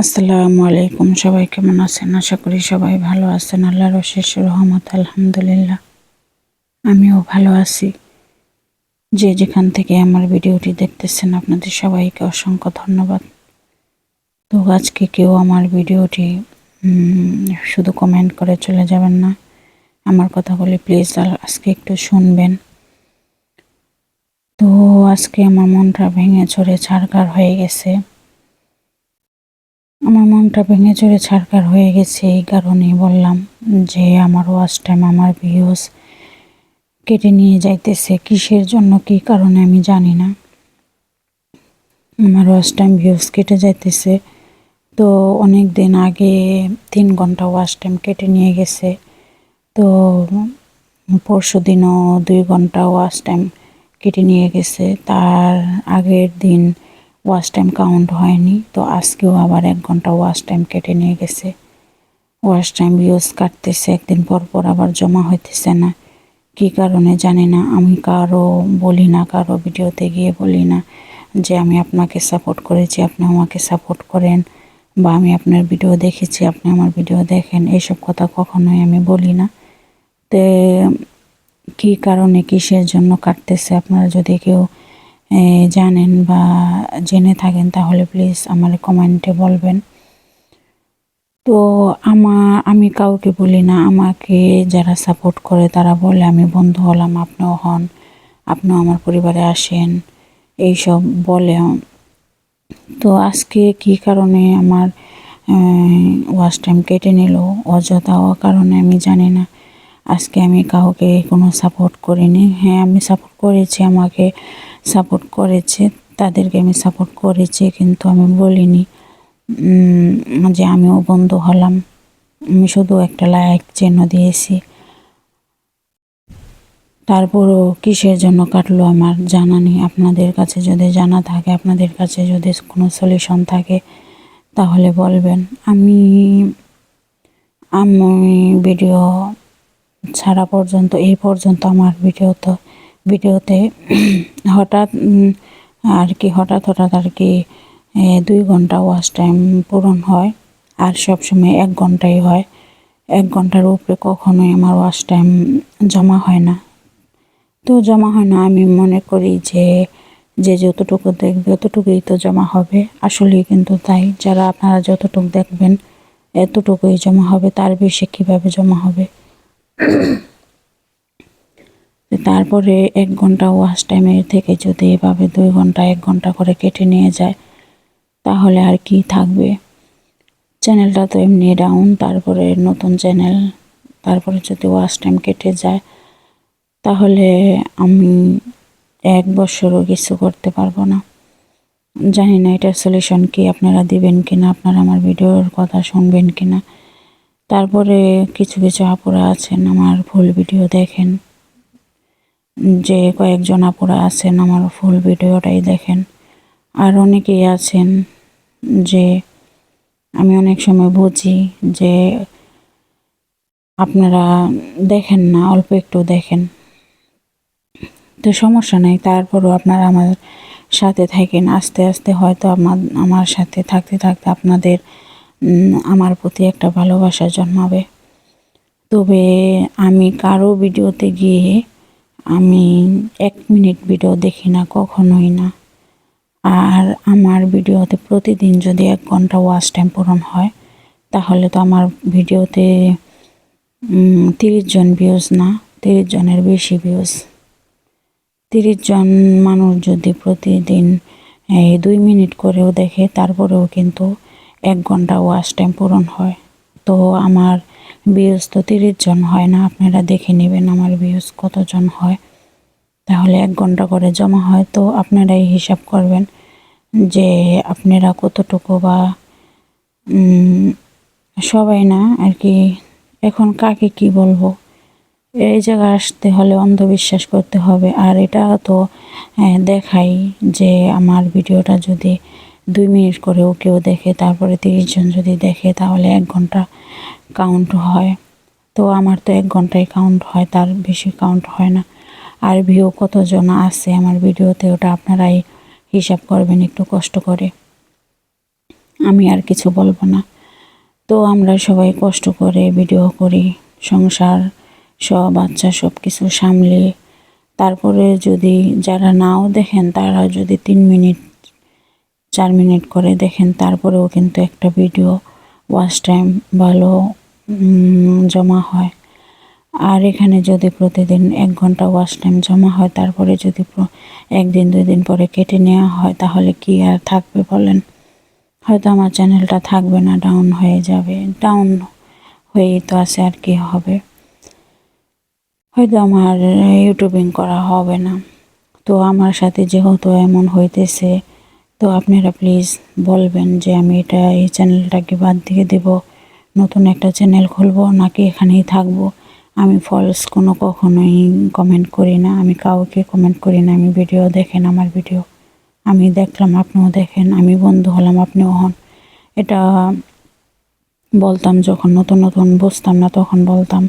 আসসালামু আলাইকুম। সবাই কেমন আছেন? আশা করি সবাই ভালো আছেন। আল্লাহর অশেষ রহমত, আলহামদুলিল্লাহ। আমিও ভালো আছি। যে যেখান থেকে আমার ভিডিওটি দেখতেছেন, আপনাদের সবাইকে অসংখ্য ধন্যবাদ। তো আজকে কেউ আমার ভিডিওটি শুধু কমেন্ট করে চলে যাবেন না। আমার কথা বলে প্লিজ আজকে একটু শুনবেন। তো আজকে আমার মনটা ভেঙে চড়ে ছাড়কার হয়ে গেছে। আমার মনটা ভেঙে চড়ে ছাড়কার হয়ে গেছে, এই কারণেই বললাম যে আমার ওয়াচ টাইম আমার ভিউজ কেটে নিয়ে যাইতেছে। কিসের জন্য, কি কারণে আমি জানি না। আমার ওয়াচ টাইম ভিউজ কেটে যাইতেছে। তো অনেক দিন আগে তিন ঘণ্টা ওয়াচ টাইম কেটে নিয়ে গেছে। তো পরশু দিনও দুই ঘণ্টা ওয়াচ টাইম কেটে নিয়ে গেছে। তার আগের দিন ওয়াশ টাইম কাউন্ট হয়নি, তো আজকেও আবার এক ঘণ্টা ওয়াশ টাইম কেটে নিয়ে গেছে। ওয়াশ টাইম ইউজ কাটতেছে, একদিন পর পর আবার জমা হইতেছে না। কি কারণে জানি না, আমি কারও বলি না, কারও ভিডিওতে গিয়ে বলি না যে আমি আপনাকে সাপোর্ট করেছি, আপনি আমাকে সাপোর্ট করেন বা আমি আপনার ভিডিও দেখেছি, আপনি আমার ভিডিও দেখেন এইসব কথা কখনোই আমি বলি না। তে, কী কারণে কিসের জন্য কাটতেছে? আপনারা যদি কেউ জানেন বা জেনে থাকেন, তাহলে প্লিজ আমার কমেন্টে বলবেন। তো আমার আমি কাউকে বলি না, আমাকে যারা সাপোর্ট করে তারা বলে আমি বন্ধু হলাম, আপনিও হন, আপনিও আমার পরিবারে আসেন, এইসব বলে। তো আজকে কি কারণে আমার ওয়াশ টাইম কেটে নিল অযথা হওয়ার কারণে আমি জানি না। আজকে আমি কাউকে কোনো সাপোর্ট করিনি। হ্যাঁ আমি সাপোর্ট করেছি আমাকে সাপোর্ট করেছে, তাদেরকে আমি সাপোর্ট করেছি, কিন্তু আমি বলিনি যে আমিও বন্ধু হলাম। আমি শুধু একটা লাইক চিহ্ন দিয়েছি। তারপরও কিসের জন্য কাটলো আমার জানা নেই। আপনাদের কাছে যদি জানা থাকে, আপনাদের কাছে যদি কোনো সলিউশন থাকে, তাহলে বলবেন। আমি আমি ভিডিও ছাড়া পর্যন্ত, এই পর্যন্ত আমার ভিডিও তো ভিডিওতে হঠাৎ আর কি, হঠাৎ হঠাৎ আর কি দুই ঘণ্টা ওয়াশ টাইম পূরণ হয়, আর সব সময় এক ঘন্টাই হয়। এক ঘণ্টার উপরে কখনোই আমার ওয়াশ টাইম জমা হয় না। তো জমা হয় না, আমি মনে করি যে যে যতটুকু দেখবে ততটুকুই তো জমা হবে। আসলেই কিন্তু তাই, যারা আপনারা যতটুকু দেখবেন, এতটুকুই জমা হবে, তার বেশি কীভাবে জমা হবে? তারপরে এক ঘণ্টা ওয়াশ টাইমের থেকে যদি এভাবে দুই ঘণ্টা, এক ঘণ্টা করে কেটে নিয়ে যায়, তাহলে আর কি থাকবে? চ্যানেলটা তো এমনি ডাউন তারপরে নতুন চ্যানেল, তারপরে যদি ওয়াশ টাইম কেটে যায়, তাহলে আমি এক বছরও কিছু করতে পারব না। জানি না এটার সলিউশন কি, আপনারা দিবেন কিনা, আপনারা আমার ভিডিওর কথা শুনবেন কিনা। তারপরে কিছু কিছু আপুরা আছেন, আমার ভুল ভিডিও দেখেন। যে কয়েকজন আপুরা আছেন, আমার ফুল ভিডিওটাই দেখেন। আর অনেকেই আছেন যে আমি অনেক সময় বুঝি যে আপনারা দেখেন না, অল্প একটু দেখেন। তো সমস্যা নেই, তারপরও আপনারা আমার সাথে থাকেন। আস্তে আস্তে হয়তো আমার আমার সাথে থাকতে থাকতে আপনাদের আমার প্রতি একটা ভালোবাসা জন্মাবে। তবে আমি কারও ভিডিওতে গিয়ে আমি এক মিনিট ভিডিও দেখি না, কখনোই না। আর আমার ভিডিওতে প্রতিদিন যদি এক ঘণ্টা ওয়াচ টাইম পূরণ হয়, তাহলে তো আমার ভিডিওতে তিরিশ জন ভিউজ না, তিরিশ জনের বেশি ভিউজ তিরিশ জন মানুষ যদি প্রতিদিন, এই দুই মিনিট করেও দেখে, তারপরেও কিন্তু এক ঘণ্টা ওয়াচ টাইম পূরণ হয়। তো আমার ভিউজ তিরিশ জন হয় না। আপনারা দেখে নেবেন আমার ভিউজ কতজন হয়। তাহলে এক ঘণ্টা করে জমা হয়। তো আপনারাই হিসাব করবেন যে আপনারা কতটুকু বা সবাই না আর কি, এখন কাকে কি বলব? এই জায়গায় আসতে হলে অন্ধবিশ্বাস করতে হবে। আর এটা তো দেখাই যে আমার ভিডিওটা যদি দুই মিনিট করেও কেউ দেখে, তারপরে তিরিশ জন যদি দেখে, তাহলে এক ঘণ্টা কাউন্ট হয়। তো আমার তো এক ঘন্টায় কাউন্ট হয়, তার বেশি কাউন্ট হয় না। আর ভিউ কতজন আছে আমার ভিডিওতে, ওটা আপনারাই হিসাব করবেন, একটু কষ্ট করে। আমি আর কিছু বলব না। তো আমরা সবাই কষ্ট করে ভিডিও করি, সংসার, সব বাচ্চা সব কিছু সামলিয়ে তারপরে যদি যারা নাও দেখেন, তারা যদি তিন মিনিট চার মিনিট করে দেখেন, তারপরেও কিন্তু একটা ভিডিও ওয়াচ টাইম ভালো জমা হয়। আর এখানে যদি প্রতিদিন এক ঘণ্টা ওয়াচ টাইম জমা হয়, তারপরে যদি একদিন দুই দিন পরে কেটে নেওয়া হয়, তাহলে কি আর থাকবে বলেন? হয়তো আমার চ্যানেলটা থাকবে না ডাউন হয়ে যাবে। ডাউন হয়েই তো আছে, আর কি হবে? হয়তো আমার ইউটিউবিং করা হবে না। তো আমার সাথে যেহেতু এমন হইতেছে তো আপনারা প্লিজ বলবেন যে আমি এটা এই চ্যানেলটাকে বাদ দিয়ে দেব, নতুন একটা চ্যানেল খুলবো নাকি এখানেই থাকব? আমি ফলস কোনো কখনোই কমেন্ট করি না, আমি কাউকে কমেন্ট করি না, আমি ভিডিও দেখেন আমার ভিডিও আমি দেখলাম আপনিও দেখেন, আমি বন্ধু হলাম, আপনিও হন। এটা বলতাম যখন, নতুন নতুন বুঝতাম না তখন বলতাম।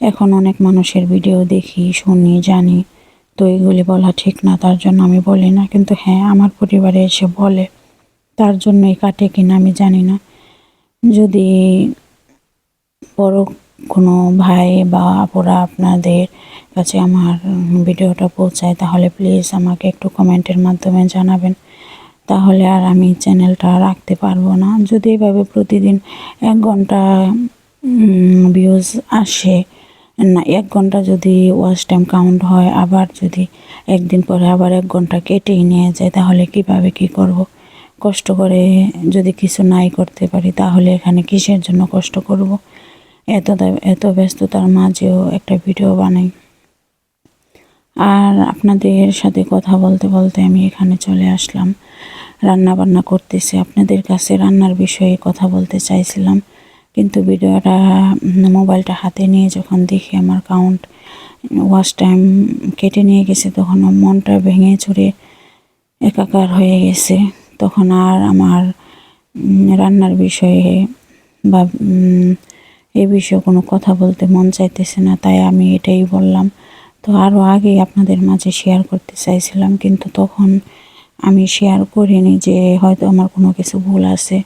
এখন অনেক মানুষের ভিডিও দেখি, শুনি, জানি। তো এগুলি বলা ঠিক না, তার জন্য আমি বলি না। কিন্তু হ্যাঁ আমার পরিবারে এসে বলে, তার জন্যই কাটে কিনা আমি জানি না। যদি বড় কোনো ভাই বা আপুরা আপনাদের কাছে আমার ভিডিওটা পৌঁছায়, তাহলে প্লিজ আমাকে একটু কমেন্টের মাধ্যমে জানাবেন। তাহলে আর আমি চ্যানেলটা রাখতে পারব না। যদি এভাবে প্রতিদিন এক ঘণ্টা ভিউজ আসে না, এক ঘণ্টা যদি ওয়াচ টাইম কাউন্ট হয়, আবার যদি একদিন পরে আবার এক ঘণ্টা কেটেই নিয়ে যায়, তাহলে কীভাবে কি করব? কষ্ট করে যদি কিছু নাই করতে পারি, তাহলে এখানে কিসের জন্য কষ্ট করব? এত এত ব্যস্ততার মাঝেও একটা ভিডিও বানাই। আর আপনাদের সাথে কথা বলতে বলতে আমি এখানে চলে আসলাম। রান্না বান্না করতেছি। আপনাদের কাছে রান্নার বিষয়ে কথা বলতে চাইছিলাম। কিন্তু ভিডিওটা মোবাইলটা হাতে নিয়ে যখন দেখি আমার কাউন্ট ওয়াচ টাইম কেটে নিয়ে গেছে, তখন মনটা ভেঙে চুরে একাকার হয়ে গেছে। তখন আর আমার রান্নার বিষয়ে বা এই বিষয়ে কোনো কথা বলতে মন চাইতেছে না, তাই আমি এটাই বললাম। তো আরও আগেই আপনাদের মাঝে শেয়ার করতে চাইছিলাম, কিন্তু তখন আমি শেয়ার করিনি যে হয়তো আমার কোনো কিছু ভুল আছে।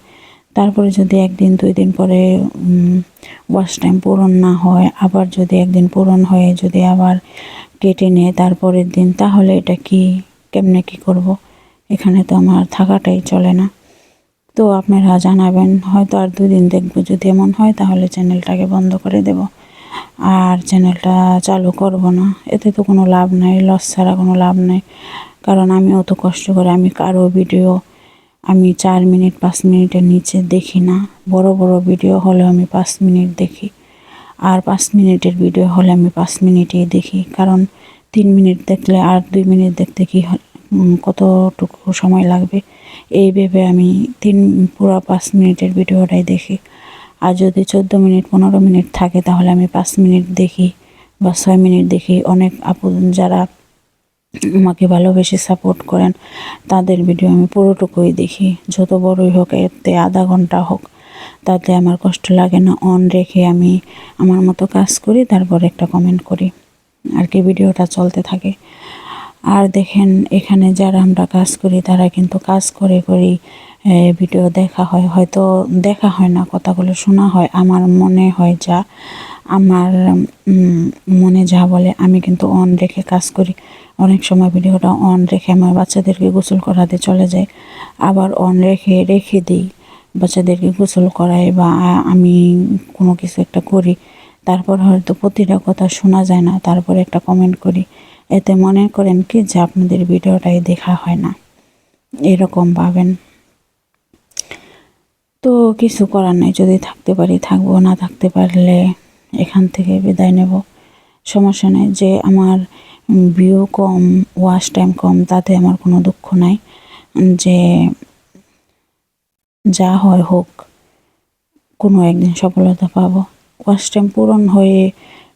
তারপরে যদি একদিন, দুই দিন পরে ওয়াশ টাইম পূরণ না হয়, আবার যদি একদিন পূরণ হয়ে যদি আবার কেটে নেয় তারপরের দিন, তাহলে এটা কি, কেমনে কি করব? এখানে তো আমার থাকাটাই চলে না। তো আপনারা জানাবেন, হয়তো আর দুদিন দেখব যদি এমন হয়, তাহলে চ্যানেলটাকে বন্ধ করে দেব। আর চ্যানেলটা চালু করব না, এতে তো কোনো লাভ নাই লস ছাড়া কোনো লাভ নাই। কারণ আমি অত কষ্ট করে আমি কারও ভিডিও আমি চার মিনিট, পাঁচ মিনিটের নিচে দেখি না। বড় বড় ভিডিও হলে আমি পাঁচ মিনিট দেখি। আর পাঁচ মিনিটের ভিডিও হলে আমি পাঁচ মিনিটেই দেখি। কারণ তিন মিনিট দেখলে আর দুই মিনিট দেখতে কি কতটুকু সময় লাগবে? এই ভেবে আমি তিন, পুরো পাঁচ মিনিটের ভিডিওটাই দেখি। আর যদি চোদ্দ মিনিট, পনেরো মিনিট থাকে, তাহলে আমি পাঁচ মিনিট দেখি বা ছয় মিনিট দেখি। অনেক আপু যারা আমাকে ভালোবেসে সাপোর্ট করেন। তাদের ভিডিও আমি পুরোটুকুই দেখি। যত বড়ই হোক, এতে আধা ঘণ্টা হোক, তাতে আমার কষ্ট লাগে না। অন রেখে আমি আমার মতো কাজ করি, তারপর একটা কমেন্ট করি। আর কি ভিডিওটা চলতে থাকে। আর দেখেন এখানে যারা আমরা কাজ করি তারা কিন্তু কাজ করে করেই এ, ভিডিও দেখা হয়। হয়তো দেখা হয় না কথাগুলো শোনা হয়। আমার মনে হয় যা আমার মনে যা বলে আমি কিন্তু অন রেখে কাজ করি। অনেক সময় ভিডিওটা অন রেখে আমার বাচ্চাদেরকে গোসল করাতে চলে যাই আবার অন রেখে রেখে দিই বাচ্চাদেরকে গোসল করাই বা আমি কোনো কিছু একটা করি। তারপর হয়তো প্রতিটা কথা শোনা যায় না তারপরে একটা কমেন্ট করি। এতে মনে করেন কি যে আপনাদের ভিডিওটাই দেখা হয় না। এরকম পাবেন তো কিছু করার নেই, যদি থাকতে পারি থাকব, না থাকতে পারলে এখান থেকে বিদায় নেব। সমস্যা নেই যে আমার ভিউ কম ওয়াশ টাইম কম, তাতে আমার কোনো দুঃখ নাই। যে যা হয় হোক, কোনো একদিন সফলতা পাবো। ওয়াশ টাইম পূরণ হয়ে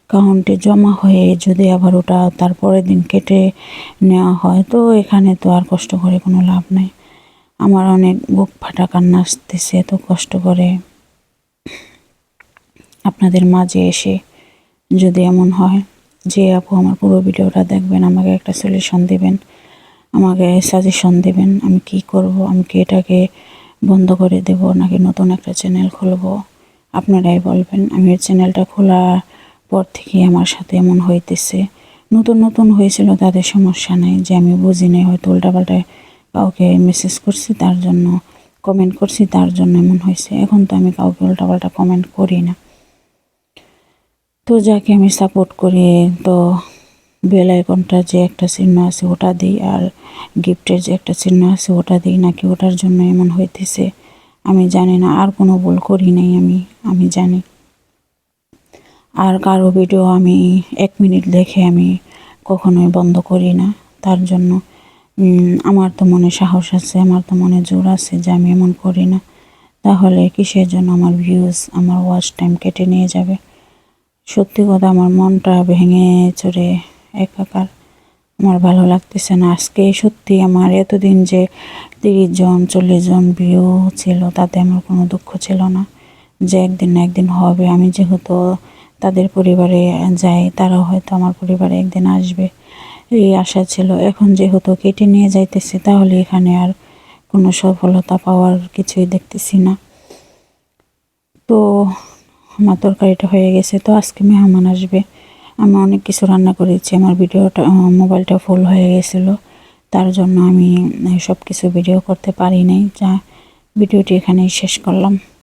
কাউন্টে জমা হয়ে যদি আবার ওটা তারপরের দিন কেটে নেওয়া হয়, তো এখানে তো আর কষ্ট করে কোনো লাভ নাই। আমার অনেক বুক ফাটা কান্না আসতেছে, এত কষ্ট করে। আপনাদের মাঝে এসে যদি এমন হয় যে, আপু, আমার পুরো ভিডিওটা দেখবেন, আমাকে একটা সলিউশন দেবেন, আমাকে সাজেশন দেবেন, আমি কি করব, আমি কি এটাকে বন্ধ করে দেব, নাকি নতুন একটা চ্যানেল খুলব? আপনারাই বলবেন, আমি চ্যানেলটা খোলার পর থেকে আমার সাথে এমন হইতেছে। নতুন নতুন হয়েছিল তাদের সমস্যা নেই, যে আমি বুঝি নাই, হয়তো উল্টাপাল্টা কাউকে মেসেজ করছি, তার জন্য কমেন্ট করছি, তার জন্য এমন হয়েছে। এখন তো আমি কাউকে উল্টাপাল্টা কমেন্ট করি না। তো যাকে আমি সাপোর্ট করি, তো বেল আইকনটা যে একটা চিহ্ন আছে, ওটা দিই, আর গিফটের যে একটা চিহ্ন আছে, ওটা দিই, নাকি ওটার জন্য এমন হইতেছে, আমি জানি না। আর কোনো ভুল করি নাই আমি আমি জানি। আর কারও ভিডিও আমি এক মিনিট দেখে আমি কখনোই বন্ধ করি না। তার জন্য আমার তো মনে সাহস আছে, আমার তো মনে জোর আছে যে আমি এমন করি না। তাহলে কিসের জন্য আমার ভিউজ আমার ওয়াচ টাইম কেটে নিয়ে যাবে? সত্যি কথা, আমার মনটা ভেঙে চড়ে একাকার। আমার ভালো লাগতেছে না। আজকে সত্যি আমার এতদিন যে তিরিশ জন, চল্লিশ জন ভিউ ছিল, তাতে আমার কোনো দুঃখ ছিল না। যে একদিন না একদিন হবে, আমি যেহেতু তাদের পরিবারে যাই তারাও হয়তো আমার পরিবারে একদিন আসবে। এই আশা ছিল। এখন যেহেতু কেটে নিয়ে যাইতেছে, তাহলে এখানে আর কোনো সফলতা পাওয়ার কিছুই দেখতেছি না। তো আমার তরকারিটা হয়ে গেছে, তো আজকে মেহমান আসবে। আমি অনেক কিছু রান্না করেছি, আমার ভিডিওটা মোবাইলটা ফুল হয়ে গেছিল। তার জন্য আমি সব কিছু ভিডিও করতে পারি নাই। যা, ভিডিওটি এখানেই শেষ করলাম।